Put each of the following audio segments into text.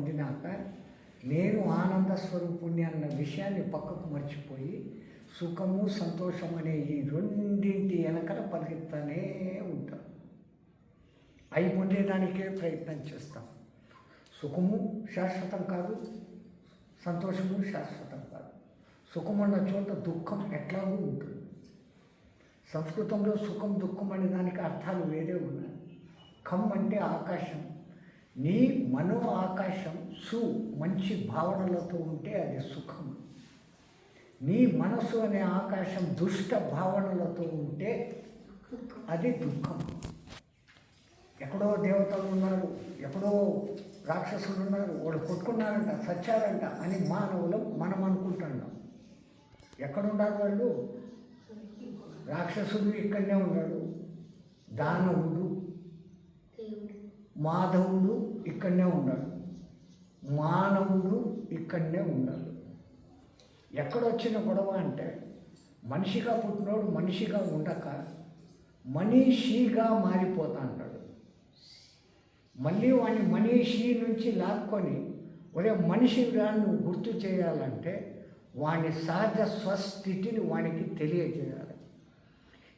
పొందినాక నేను ఆనంద స్వరూపుణ్ణి అన్న విషయాన్ని పక్కకు మర్చిపోయి సుఖము సంతోషం అనే ఈ రెండింటి వెనకల పరిగెత్తనే ఉంటాం. అవి పొందేదానికే ప్రయత్నం చేస్తాం. సుఖము శాశ్వతం కాదు సంతోషము శాశ్వతం కాదు. సుఖమున్న చోట దుఃఖం ఎట్లాగూ ఉంటుంది. సంస్కృతంలో సుఖం దుఃఖం అనే దానికి అర్థాలు వేరే ఉన్నాయి. ఖమ్ అంటే ఆకాశం నీ మనో ఆకాశం సు మంచి భావనలతో ఉంటే అది సుఖం. నీ మనసు అనే ఆకాశం దుష్ట భావనలతో ఉంటే అది దుఃఖం. ఎక్కడో దేవతలు ఉన్నారు ఎక్కడో రాక్షసులు ఉన్నారు వాడు కొట్టుకున్నారంట సచ్చారంట అని మానవులు మనం అనుకుంటున్నాం ఎక్కడున్నారు వాళ్ళు? రాక్షసుడు ఇక్కడనే ఉన్నాడు దానవుడు. మాధవుడు ఇక్కడనే ఉన్నాడు. మానవుడు ఇక్కడనే ఉన్నాడు. ఎక్కడొచ్చిన గొడవ అంటే మనిషిగా పుట్టినోడు మనిషిగా ఉండక మనీషిగా మారిపోతా అంటాడు మళ్ళీ వాడిని మనీషి నుంచి లాక్కొని ఒరే మనిషిగా నువ్వు గుర్తు చేయాలంటే వాని సహజ స్వస్థితిని వానికి తెలియజేయాలి.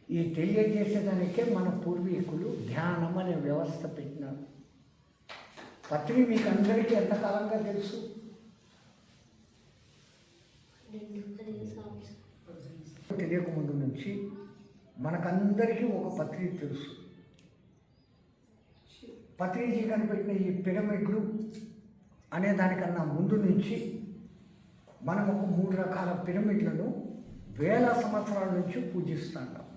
ఈ తెలియజేసేదానికే మన పూర్వీకులు ధ్యానం అనే వ్యవస్థ పెట్టినారు. పత్రి మీకు అందరికీ ఎంతకాలంగా తెలుసు? తెలియకముందు నుంచి మనకందరికీ ఒక పత్రి తెలుసు. పత్రిజీ కనిపెట్టిన ఈ పిరమిడ్లు అనే దానికన్నా ముందు నుంచి మనం ఒక మూడు రకాల పిరమిడ్లను వేల సంవత్సరాల నుంచి పూజిస్తున్నాం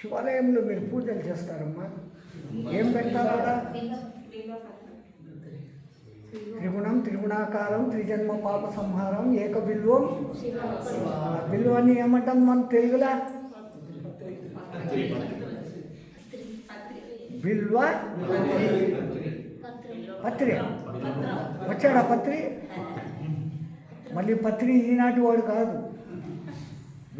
శివాలయంలో మీరు పూజలు చేస్తారమ్మా? ఏం పెడతారు త్రిగుణం త్రిగుణాకారం త్రిజన్మ పాప సంహారం ఏక బిల్వం. బిల్వాన్ని ఏమంటాం మనం తెలుగులా? బిల్వ పత్రి. వచ్చాడా పత్రి? మళ్ళీ పత్రి ఈనాటి వాడు కాదు.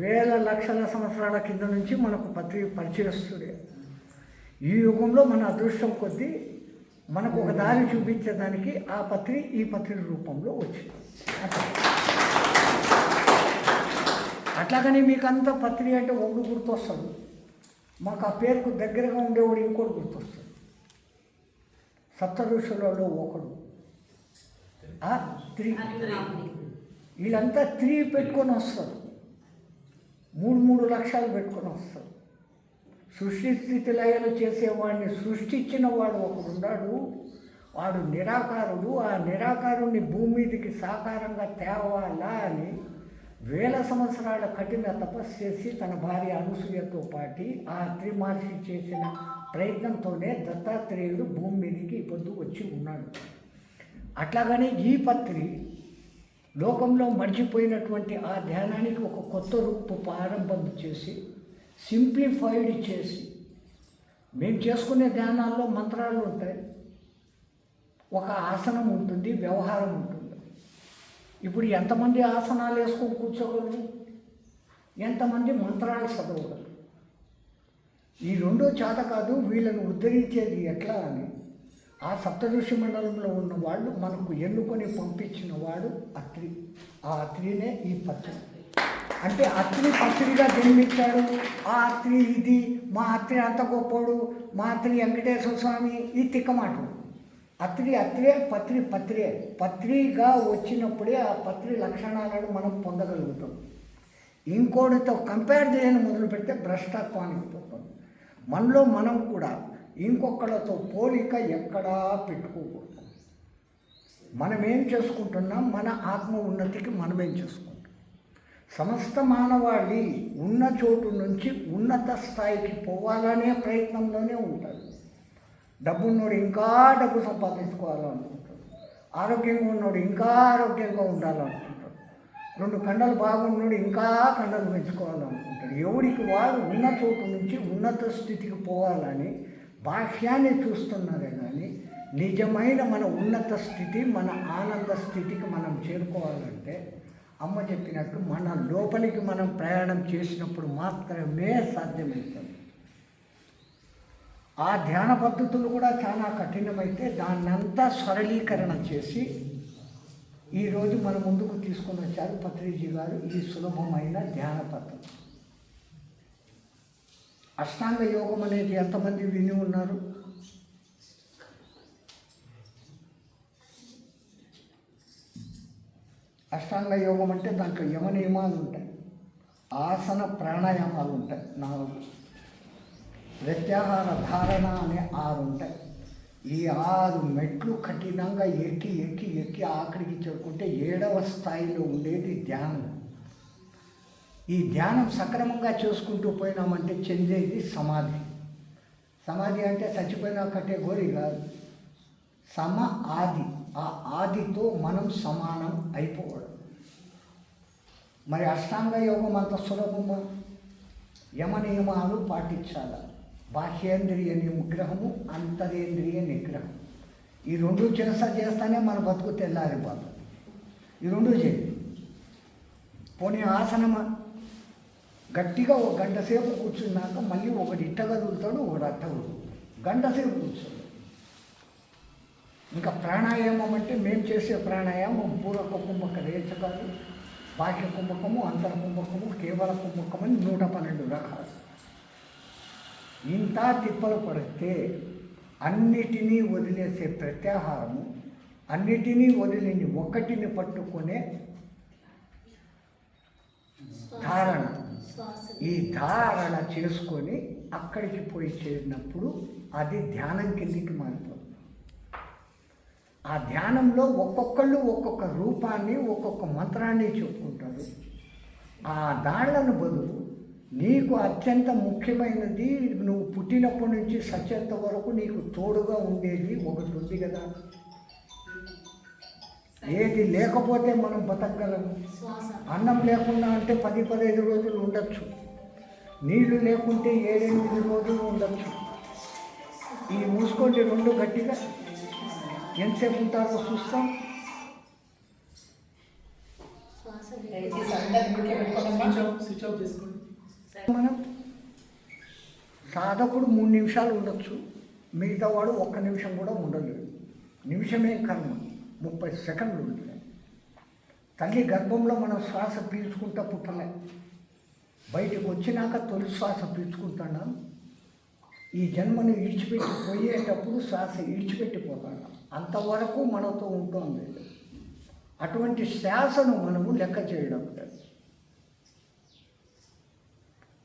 వేల లక్షల సంవత్సరాల కింద నుంచి మనకు పత్రి పరిచయస్తుడే. ఈ యుగంలో మన అదృష్టం కొద్దీ మనకు ఒక దారి చూపించేదానికి ఆ పత్రి ఈ పత్రి రూపంలో వచ్చింది. అట్లా. అట్లాగని మీకు అంత పత్రి అంటే ఒకడు గుర్తొస్తాడు. మాకు ఆ పేరుకు దగ్గరగా ఉండేవాడు ఇంకోటి గుర్తొస్తాడు. సప్త ఋషులలో ఒకడు. ఆ త్రి. వీళ్ళంతా త్రీ పెట్టుకొని వస్తారు. మూడు లక్ష్యాలు లక్షలు పెట్టుకొని వస్తారు సృష్టి స్థితి లయలు చేసేవాడిని సృష్టించిన వాడు ఒకడున్నాడు వాడు నిరాకారుడు. ఆ నిరాకారుణ్ణి భూమి మీదకి సాకారంగా తేవాలా అని వేల సంవత్సరాల కఠిన తపస్సు చేసి తన భార్య అనసూయతో పాటి ఆ త్రిమహర్షి చేసిన ప్రయత్నంతోనే దత్తాత్రేయుడు భూమి మీదకి పొద్దు వచ్చి ఉన్నాడు. అట్లాగనే ఈ పత్రి లోకంలో మర్చిపోయినటువంటి ఆ ధ్యానానికి ఒక కొత్త రూపు ప్రారంభం చేసి సింప్లిఫైడ్ చేసి మేము చేసుకునే ధ్యానాల్లో మంత్రాలు ఉంటాయి. ఒక ఆసనం ఉంటుంది వ్యవహారం ఉంటుంది. ఇప్పుడు ఎంతమంది ఆసనాలు వేసుకొని కూర్చోగలరు? ఎంతమంది మంత్రాలు చదవగలరు? ఈ రెండో చేత కాదు వీళ్ళను ఉద్ధరించేది ఎట్లా అని ఆ సప్తఋషి మండలంలో ఉన్న వాళ్ళు మనకు ఎన్నుకొని పంపించిన వాడు అత్రి. ఆ అత్రినే ఈ పత్రి. అంటే అత్రి పత్రిగా జన్మించాడు. ఆ అత్రి ఇది మా అత్రి అంత గొప్పోడు మా అత్రి వెంకటేశ్వర స్వామి ఈ తిక్కమాటలు అత్రి అత్రే పత్రి పత్రే. పత్రిగా వచ్చినప్పుడే ఆ పత్రి లక్షణాలను మనం పొందగలుగుతాం. ఇంకోటితో కంపేర్ చేయని మొదలు పెడితే భ్రష్టత్వానికి పోతాం. మనలో మనం కూడా ఇంకొకళ్ళతో పోలిక ఎక్కడా పెట్టుకోకూడదు. మనం ఏం చేసుకుంటున్నాం? మన ఆత్మ ఉన్నతికి మనమేం చేసుకుంటాం? సమస్త మానవాళి ఉన్న చోటు నుంచి ఉన్నత స్థాయికి పోవాలనే ప్రయత్నంలోనే ఉంటారు. డబ్బున్నోడు ఇంకా డబ్బు సంపాదించుకోవాలనుకుంటాడు ఆరోగ్యంగా ఉన్నోడు ఇంకా ఆరోగ్యంగా ఉండాలనుకుంటాడు రెండు కండలు బాగున్నోడు ఇంకా కండలు పెంచుకోవాలనుకుంటాడు ఎవడికి వాడు ఉన్న చోటు నుంచి ఉన్నత స్థితికి పోవాలని బాహ్యాన్ని చూస్తున్నారే కానీ నిజమైన మన ఉన్నత స్థితి మన ఆనంద స్థితికి మనం చేరుకోవాలంటే అమ్మ చెప్పినట్టు మన లోపలికి మనం ప్రయాణం చేసినప్పుడు మాత్రమే సాధ్యమవుతుంది. ఆ ధ్యాన పద్ధతులు కూడా చాలా కఠినమైతే దాన్నంతా సరళీకరణ చేసి ఈరోజు మన ముందుకు తీసుకొని వచ్చారు పత్రిజీ గారు ఈ సులభమైన ధ్యాన పద్ధతి. అష్టాంగ యోగం అనేది ఎంతమంది విని ఉన్నారు? అష్టాంగ యోగం అంటే దాంట్లో యమ నియమాలు ఉంటాయి. ఆసన ప్రాణాయామాలు ఉంటాయి. నాలుగు. ప్రత్యాహార ధారణ అనే ఆరు ఉంటాయి. ఈ ఆరు మెట్లు కఠినంగా ఎక్కి ఎక్కి ఎక్కి ఆఖరికి చేరుకుంటే ఏడవ స్థాయిలో ఉండేది ధ్యానం. ఈ ధ్యానం సక్రమంగా చేసుకుంటూ పోయినామంటే చెందేది సమాధి. సమాధి అంటే చచ్చిపోయిన కేటగిరీ కాదు. సమ ఆది ఆ ఆదితో మనం సమానం అయిపోవడం. మరి అష్టాంగ యోగం అంత సులభమా? యమ నియమాలు పాటించాలి. బాహ్యేంద్రియ నిగ్రహము అంతరేంద్రియ నిగ్రహం. ఈ రెండు చేస్తా చేస్తానే మన బతుకు తెల్లారిపోతుంది. ఈ రెండు చేయి. పోనీ ఆసనమా గట్టిగా ఒక గంట సేపు కూర్చున్నాక మళ్ళీ ఒకటి ఇట్ట కదులుతాడు ఒకటి అట్ట కదులుతాడు గంట సేపు కూర్చున్నాడు ఇంకా ప్రాణాయామం అంటే మేము చేసే ప్రాణాయామం పూర్వక కుంభక రేచకాలు బాహ్య కుంభకము అంతర కుంభకము కేవల కుంభకం అని నూట పన్నెండు రకాలు. ఇంత తిప్పలు పడితే అన్నిటినీ వదిలేసే ప్రత్యాహారము అన్నిటినీ వదిలేని ఒక్కటిని పట్టుకునే ధారణ. ఈ ధారణ చేసుకొని అక్కడికి పోయి చేరినప్పుడు అది ధ్యానం కిందికి మారిపోతుంది. ఆ ధ్యానంలో ఒక్కొక్కళ్ళు ఒక్కొక్క రూపాన్ని ఒక్కొక్క మంత్రాన్ని చెప్పుకుంటారు. ఆ దాళ్ళను బదులు నీకు అత్యంత ముఖ్యమైనది నువ్వు పుట్టినప్పటి నుంచి సత్యంత వరకు నీకు తోడుగా ఉండేది ఒకటి ఉంది కదా. ఏది లేకపోతే మనం బతకగలము అన్నం లేకుండా అంటే పది పదహైదు రోజులు ఉండొచ్చు. నీళ్ళు లేకుంటే ఏడెనిమిది రోజులు ఉండొచ్చు. ఈ మూసుకోండి రెండు గట్టిగా. ఎంతసేపు ఉంటారో చూస్తాం. స్విచ్ ఆఫ్ చేసుకోండి. మనం సాధకుడు మూడు నిమిషాలు ఉండొచ్చు. మిగతా వాడు ఒక్క నిమిషం కూడా ఉండలేడు నిమిషమే కర్మ. ముప్పై సెకండ్లు ఉంటుంది తల్లి గర్భంలో మనం శ్వాస పీల్చుకుంటా పుట్టలే బయటకు వచ్చినాక తొలి శ్వాస పీల్చుకుంటున్నాం ఈ జన్మను ఈడ్చిపెట్టి పోయేటప్పుడు శ్వాస ఈడ్చిపెట్టిపోతున్నాం అంతవరకు మనతో ఉంటుంది. అటువంటి శ్వాసను మనము లెక్క చేయడం లేదు.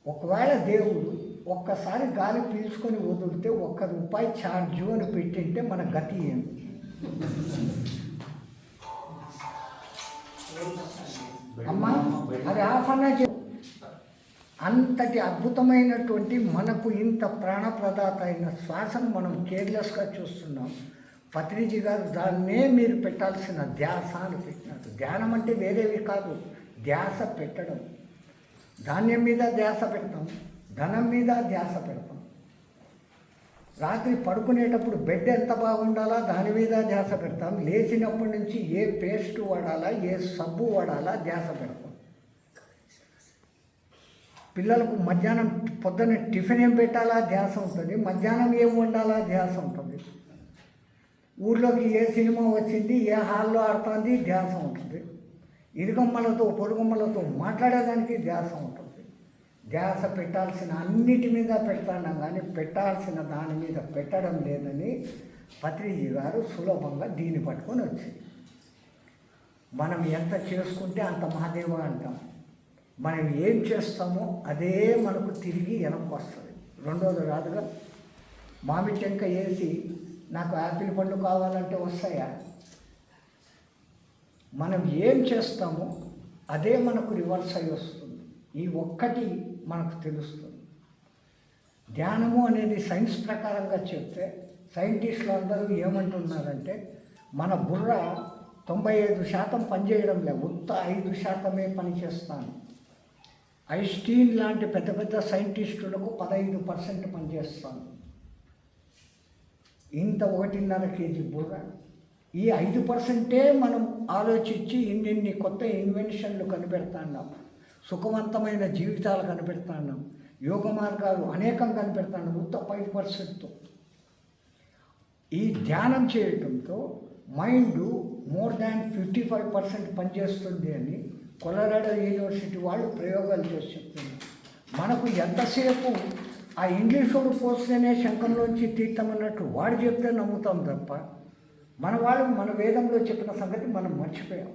ఒకవేళ దేవుడు ఒక్కసారి గాలి పీల్చుకొని వదిలితే ఒక్క రూపాయి ఛార్జు అని పెట్టింటే మన గతి ఏంటి? అమ్మా అది ఆఫ్ అన్నా అంతటి అద్భుతమైనటువంటి మనకు ఇంత ప్రాణప్రదాత అయిన శ్వాసను మనం కేర్లెస్గా చూస్తున్నాం. పత్రిజీ గారు దాన్నే మీరు పెట్టాల్సిన ధ్యాస అని పెట్టినారు. ధ్యానం అంటే వేరేవి కాదు ధ్యాస పెట్టడం. ధాన్యం మీద ధ్యాస పెడతాం ధనం మీద ధ్యాస పెడతాం. రాత్రి పడుకునేటప్పుడు బెడ్ ఎంత బాగుండాలా? దాని మీద ధ్యాస పెడతాం. లేచినప్పటి నుంచి ఏ పేస్ట్ వాడాలా? ఏ సబ్బు వాడాలా? ధ్యాస పెడతాం. పిల్లలకు మధ్యాహ్నం పొద్దున్న టిఫిన్ ఏం పెట్టాలా? ధ్యాస ఉంటుంది. మధ్యాహ్నం ఏం వండాలా? ధ్యాస ఉంటుంది. ఊర్లోకి ఏ సినిమా వచ్చింది? ఏ హాల్లో ఆడుతుంది? ధ్యాస ఉంటుంది. ఇరుగమ్మలతో పొరుగమ్మలతో మాట్లాడేదానికి ధ్యాస ఉంటుంది. ధ్యాస పెట్టాల్సిన అన్నిటి మీద పెడతాం కానీ పెట్టాల్సిన దాని మీద పెట్టడం లేదని పత్రిజీ గారు సులభంగా దీన్ని పట్టుకొని వచ్చింది. మనం ఎంత చేసుకుంటే అంత మహాదేవ అంటాం. మనం ఏం చేస్తామో అదే మనకు తిరిగి వెనక్కి వస్తుంది. రెండోది రాదుగా మామిడి టెంక వేసి నాకు యాపిల్ పండు కావాలంటే వస్తాయా? మనం ఏం చేస్తామో అదే మనకు రివర్స్ అయి వస్తుంది. ఈ ఒక్కటి మనకు తెలుస్తుంది. ధ్యానము అనేది సైన్స్ ప్రకారంగా చెప్తే సైంటిస్టులు అందరూ ఏమంటున్నారంటే మన బుర్ర తొంభై ఐదు శాతం పనిచేయడం లేదు. ఉత్త ఐదు శాతమే పనిచేస్తాను. ఐస్టీన్ లాంటి పెద్ద పెద్ద సైంటిస్టులకు పదహైదు పర్సెంట్ పనిచేస్తాను. ఇంత ఒకటిన్నర కేజీ బుర్ర. ఈ ఐదు పర్సెంటే మనం ఆలోచించి ఇన్నిన్ని కొత్త ఇన్వెన్షన్లు కనిపెడతాన్నాం. సుఖవంతమైన జీవితాలు కనిపెడుతున్నాం యోగ మార్గాలు అనేకం కనిపెడుతున్నాం ఉత్త ఫైవ్ పర్సెంట్తో ఈ ధ్యానం చేయటంతో mind more than fifty five percent పనిచేస్తుంది అని కొలరాడో యూనివర్సిటీ వాళ్ళు ప్రయోగాలు చేసి చెప్తున్నారు. మనకు ఎంతసేపు ఆ ఇంగ్లీష్ వాడు పోస్తేనే శంఖంలోంచి తీర్థమన్నట్టు వాడు చెప్తే నమ్ముతాం తప్ప మన వాళ్ళు మన వేదంలో చెప్పిన సంగతి మనం మర్చిపోయాం.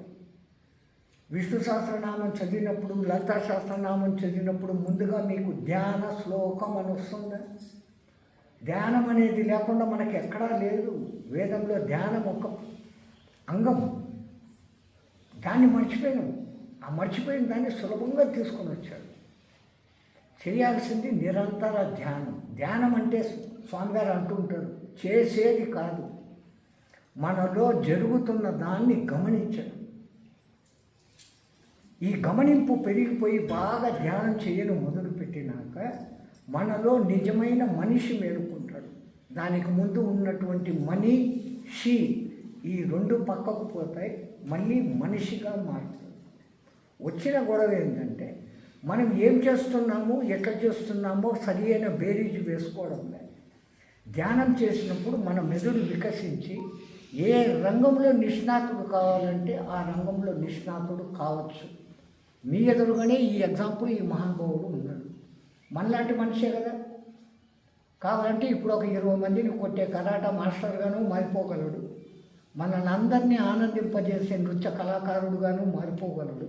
విష్ణు సహస్రనామం చదివినప్పుడు లలితా సహస్రనామం చదివినప్పుడు ముందుగా మీకు ధ్యాన శ్లోకం అని వస్తుందా. ధ్యానం అనేది లేకుండా మనకి ఎక్కడా లేదు. వేదంలో ధ్యానం ఒక అంగం. దాన్ని మర్చిపోయాం ఆ మర్చిపోయిన దాన్ని సులభంగా తీసుకొని వచ్చాడు. చేయాల్సింది నిరంతర ధ్యానం. ధ్యానం అంటే స్వామిగారు అంటుంటారు చేసేది కాదు. మనలో జరుగుతున్న దాన్ని గమనించడం. ఈ గమనింపు పెరిగిపోయి బాగా ధ్యానం చేయడం మొదలుపెట్టినాక మనలో నిజమైన మనిషి మేలుకుంటాడు. దానికి ముందు ఉన్నటువంటి మనిషి ఈ రెండు పక్కకు పోతాయి మళ్ళీ మనిషిగా మారుతుంది వచ్చిన గొడవ ఏంటంటే మనం ఏం చేస్తున్నాము ఎట్లా చేస్తున్నామో సరి అయిన బేరీజు వేసుకోవడం లేదు. ధ్యానం చేసినప్పుడు మన మెదడు వికసించి ఏ రంగంలో నిష్ణాతుడు కావాలంటే ఆ రంగంలో నిష్ణాతుడు కావచ్చు. మీ ఎదురుగానే ఈ ఎగ్జాంపుల్ ఈ మహానుభావుడు ఉన్నాడు. మనలాంటి మనిషే కదా? కావాలంటే ఇప్పుడు ఒక ఇరవై మందిని కొట్టే కరాటా మాస్టర్గాను మారిపోగలడు. మనల్ని అందరినీ ఆనందింపజేసే నృత్య కళాకారుడుగాను మారిపోగలడు.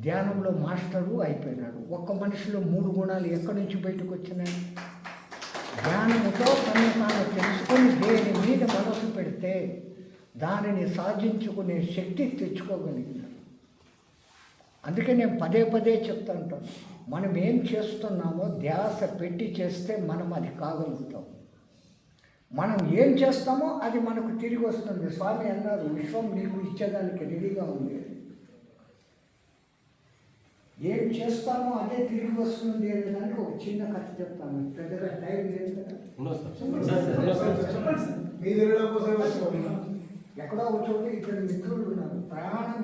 ధ్యానంలో మాస్టరు అయిపోయినాడు. ఒక్క మనిషిలో మూడు గుణాలు ఎక్కడి నుంచి బయటకు వచ్చినాయి ధ్యానంతో తను తాను తెలుసుకొని దేని మీద మనసు పెడితే దానిని సాధించుకునే శక్తి తెచ్చుకోగలిగినాడు. అందుకే నేను పదే పదే చెప్తుంటాను మనం ఏం చేస్తున్నామో ధ్యాస పెట్టి చేస్తే మనం అది కాగలుగుతాం. మనం ఏం చేస్తామో అది మనకు తిరిగి వస్తుంది. స్వామి అన్నారు విశ్వం నీకు ఇచ్చేదానికి రెడీగా ఉంది. ఏం చేస్తామో అదే తిరిగి వస్తుంది అనే దానికి ఒక చిన్న కథ చెప్తాను. పెద్దగా టైం లేదు. ఎక్కడో ఒక చోట ఇక్కడ మిత్రులు ఉన్నారు. ప్రాణం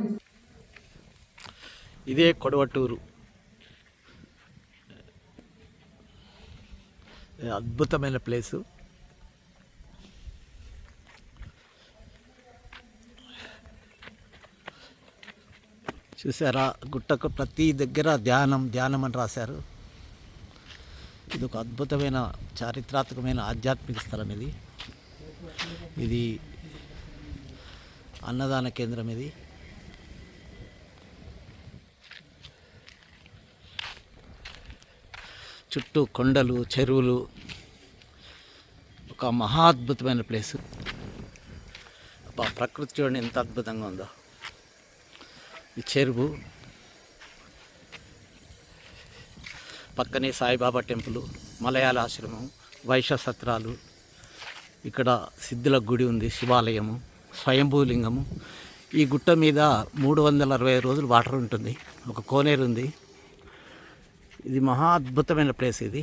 ఇదే కొడవటూరు. అద్భుతమైన ప్లేసు. చూసారా? గుట్టకు ప్రతి దగ్గర ధ్యానం ధ్యానం అని రాశారు. ఇది ఒక అద్భుతమైన చారిత్రాత్మకమైన ఆధ్యాత్మిక స్థలం ఇది. ఇది అన్నదాన కేంద్రం ఇది. చుట్టూ కొండలు చెరువులు. ఒక మహా అద్భుతమైన ప్లేసు ప్రకృతి చూడండి ఎంత అద్భుతంగా ఉందో. ఈ చెరువు. పక్కనే సాయిబాబా టెంపుల్ మలయాళ ఆశ్రమం వైశ్య సత్రాలు. ఇక్కడ సిద్ధుల గుడి ఉంది శివాలయము స్వయంభూలింగము. ఈ గుట్ట మీద మూడు వందల అరవై రోజులు వాటర్ ఉంటుంది. ఒక కోనేరు ఉంది. ఇది మహా అద్భుతమైన ప్లేస్ ఇది.